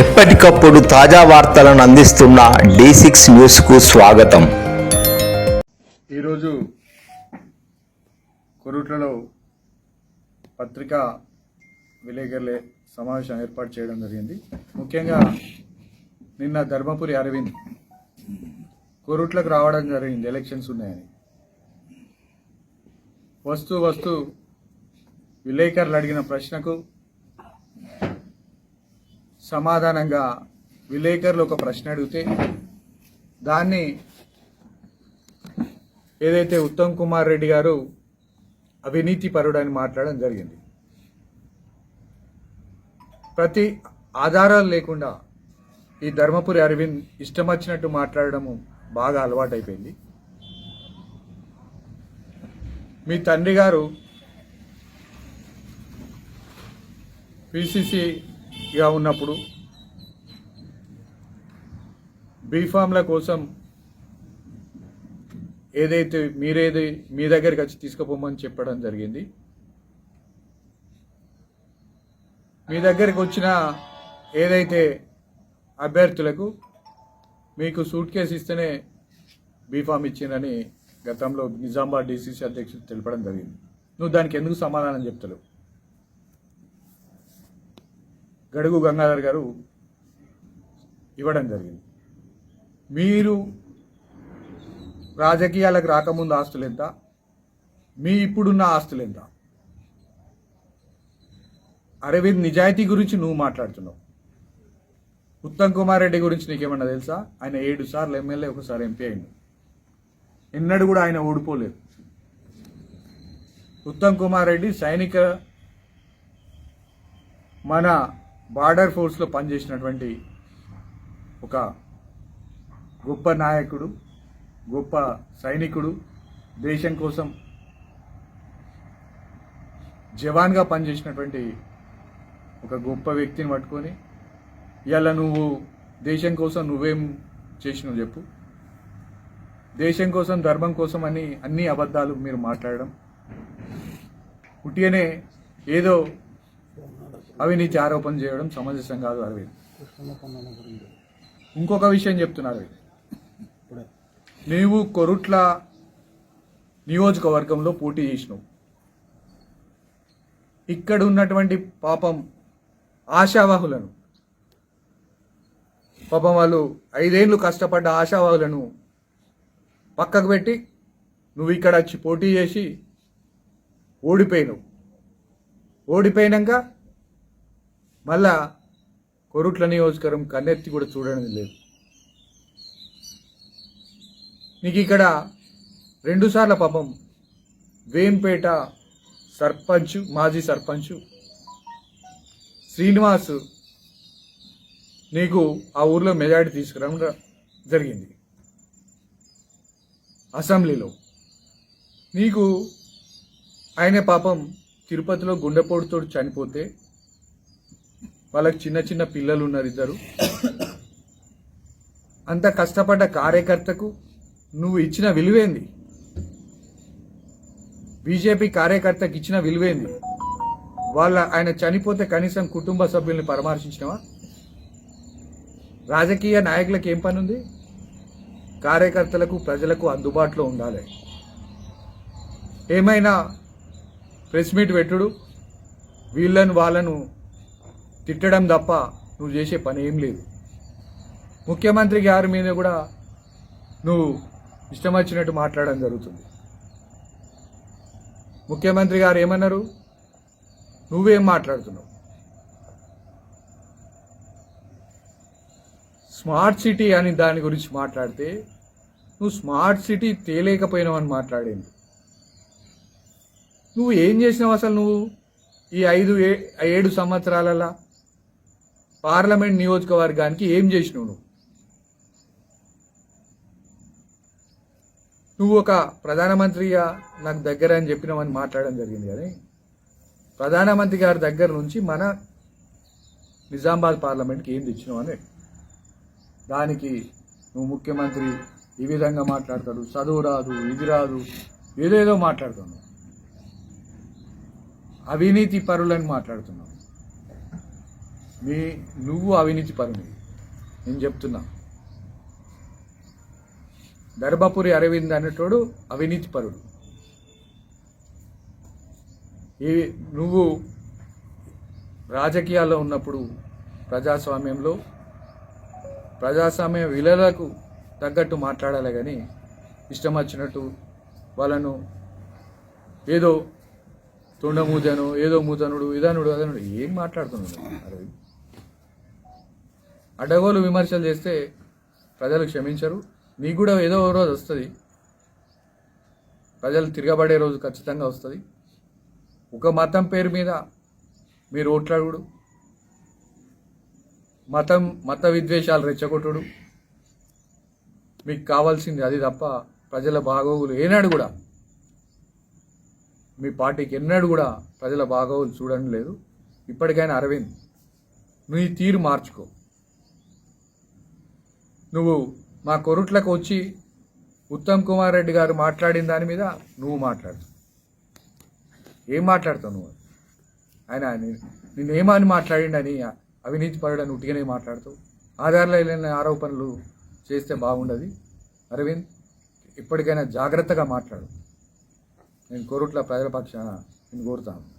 ఎప్పటికప్పుడు తాజా వార్తలను అందిస్తున్న డి సిక్స్ న్యూస్కు స్వాగతం. ఈరోజు కొరుట్లలో పత్రికా విలేకరుల సమావేశం ఏర్పాటు చేయడం జరిగింది. ముఖ్యంగా నిన్న ధర్మపురి అరవింద్ కొరుట్లకు రావడం జరిగింది. ఎలక్షన్స్ ఉన్నాయని. వస్తూ వస్తూ విలేకరులు అడిగిన ప్రశ్నకు సమాధానంగా విలేకరులు ఒక ప్రశ్న అడిగితే దాన్ని ఏదైతే ఉత్తమ్ కుమార్ రెడ్డి గారు అవినీతి పరుడని మాట్లాడడం జరిగింది. ప్రతి ఆధారాలు లేకుండా ఈ ధర్మపురి అరవింద్ ఇష్టం వచ్చినట్టు మాట్లాడడము బాగా అలవాటైపోయింది. మీ తండ్రి గారు గా ఉన్నప్పుడు బీఫామ్ల కోసం ఏదైతే మీరేది మీ దగ్గరికి వచ్చి తీసుకుపోమని చెప్పడం జరిగింది. మీ దగ్గరికి వచ్చిన ఏదైతే అభ్యర్థులకు మీకు సూట్ కేసు ఇస్తేనే బీఫామ్ ఇచ్చిందని గతంలో నిజామాబాద్ డీసీసీ అధ్యక్షుడు తెలపడం జరిగింది. నువ్వు దానికి ఎందుకు సమాధానం చెప్తలేవు? గడుగు గంగాధర్ గారు ఇవ్వడం జరిగింది. మీరు రాజకీయాలకు రాకముందు ఆస్తులు ఎంత? మీ ఇప్పుడున్న ఆస్తులు ఎంత? అరవింద్ నిజాయితీ గురించి నువ్వు మాట్లాడుతున్నావు. ఉత్తమ్ కుమార్ రెడ్డి గురించి నీకేమన్నా తెలుసా? ఆయన ఏడు సార్లు ఎమ్మెల్యే ఒకసారి ఎంపీ అయిండు. ఎన్నడూ కూడా ఆయన ఓడిపోలేదు. ఉత్తమ్ కుమార్ రెడ్డి సైనిక మన బార్డర్ ఫోర్స్లో పనిచేసినటువంటి ఒక గొప్ప నాయకుడు గొప్ప సైనికుడు దేశం కోసం జవాన్గా పనిచేసినటువంటి ఒక గొప్ప వ్యక్తిని పట్టుకొని ఇవాళ నువ్వు దేశం కోసం నువ్వేం చేసినావు చెప్పు. దేశం కోసం ధర్మం కోసం అని అన్ని అబద్ధాలు మీరు మాట్లాడడం. పుట్టినే ఏదో అవినీతి ఆరోపణ చేయడం సమంజసం కాదు అరవింద్ ఇంకొక విషయం చెప్తున్నారు. నీవు కొరుట్ల నియోజకవర్గంలో పోటీ చేసినావు. ఇక్కడ ఉన్నటువంటి పాపం ఆశావాహులను పాపం వాళ్ళు ఐదేళ్ళు కష్టపడ్డ ఆశావాహులను పక్కకు పెట్టి నువ్వు ఇక్కడ వచ్చి పోటీ చేసి ఓడిపోయినావు. ఓడిపోయినాక మళ్ళా కొరుట్ల నియోజకవర్గం కన్నెత్తి కూడా చూడడం లేదు. నీకు ఇక్కడ రెండుసార్ల పాపం వేంపేట సర్పంచ్ మాజీ సర్పంచ్ శ్రీనివాస్ నీకు ఆ ఊర్లో మెజారిటీ తీసుకురావడం జరిగింది. అసెంబ్లీలో నీకు ఆయన పాపం తిరుపతిలో గుండెపోటుతో చనిపోతే వాళ్ళకి చిన్న చిన్న పిల్లలు ఉన్నారు ఇద్దరు. అంత కష్టపడ్డ కార్యకర్తకు నువ్వు ఇచ్చిన విలువేంది? బీజేపీ కార్యకర్తకి ఇచ్చిన విలువేంది? వాళ్ళ ఆయన చనిపోతే కనీసం కుటుంబ సభ్యుల్ని పరామర్శించినవా? రాజకీయ నాయకులకు ఏం పని ఉంది కార్యకర్తలకు ప్రజలకు అందుబాటులో ఉండాలి. ఏమైనా ప్రెస్ మీట్ పెట్టుడు? వీళ్ళను వాళ్ళను తిట్టడం తప్ప నువ్వు చేసే పని ఏం లేదు. ముఖ్యమంత్రి గారి మీద కూడా నువ్వు ఇష్టం వచ్చినట్టు మాట్లాడడం జరుగుతుంది. ముఖ్యమంత్రి గారు ఏమన్నారు? నువ్వేం మాట్లాడుతున్నావు? స్మార్ట్ సిటీ అని దాని గురించి మాట్లాడితే నువ్వు స్మార్ట్ సిటీ తేలేకపోయినావు అని మాట్లాడింది. నువ్వు ఏం చేసినావు అసలు నువ్వు? ఈ ఐదు ఏ- ఏడు సంవత్సరాలలో పార్లమెంట్ నియోజకవర్గానికి ఏం చేసినావు నువ్వు? నువ్వు ఒక ప్రధానమంత్రిగా నాకు దగ్గర అని చెప్పినావని మాట్లాడడం జరిగింది కానీ ప్రధానమంత్రి గారి దగ్గర నుంచి మన నిజామాబాద్ పార్లమెంట్కి ఏం తెచ్చినావు అని దానికి నువ్వు ముఖ్యమంత్రి ఈ విధంగా మాట్లాడతాడు చదువు రాదు ఇది రాదు ఏదేదో మాట్లాడుతున్నావు. అవినీతి పరులని మాట్లాడుతున్నావు. మీ నువ్వు అవినీతి పరుని. నేను చెప్తున్నా. గర్భపురి అరవింద్ అనేటోడు అవినీతి పరుడు. ఈ నువ్వు రాజకీయాల్లో ఉన్నప్పుడు ప్రజాస్వామ్యంలో ప్రజాస్వామ్య విలువలకు తగ్గట్టు మాట్లాడాలి కానీ ఇష్టం వచ్చినట్టు వాళ్ళను ఏదో తొండమూజను ఏదో మూజనుడు ఇదనుడు అదనుడు ఏం మాట్లాడుతున్నాడు అరవింద్? అడ్డగోలు విమర్శలు చేస్తే ప్రజలు క్షమించరు. నీకు కూడా ఏదో ఓ రోజు వస్తుంది. ప్రజలు తిరగబడే రోజు ఖచ్చితంగా వస్తుంది. ఒక మతం పేరు మీద మీరు ఓట్లాడుడు. మతం మత విద్వేషాలు రెచ్చగొట్టుడు. మీకు కావాల్సింది అది తప్ప ప్రజల బాగోగులు ఏనాడు కూడా మీ పార్టీకి ఎన్నడూ కూడా ప్రజల బాగోగులు చూడడం లేదు. ఇప్పటికైనా అరవింద్ నువ్వు తీరు మార్చుకో. నువ్వు మా కొరుట్లకు వచ్చి ఉత్తమ్ కుమార్ రెడ్డి గారు మాట్లాడిన దాని మీద నువ్వు మాట్లాడు. ఏం మాట్లాడతావు నువ్వు? ఆయన ని- నిన్నేమని మాట్లాడిండని అవినీతి పరుడని ఉట్టిగానే మాట్లాడుతావు? ఆధారాలు లేని ఆరోపణలు చేస్తే బాగుండదు. అరవింద్ ఇప్పటికైనా జాగ్రత్తగా మాట్లాడు. నేను కోరుట్ల ప్రజల పక్షాన నేను కోరుతాను.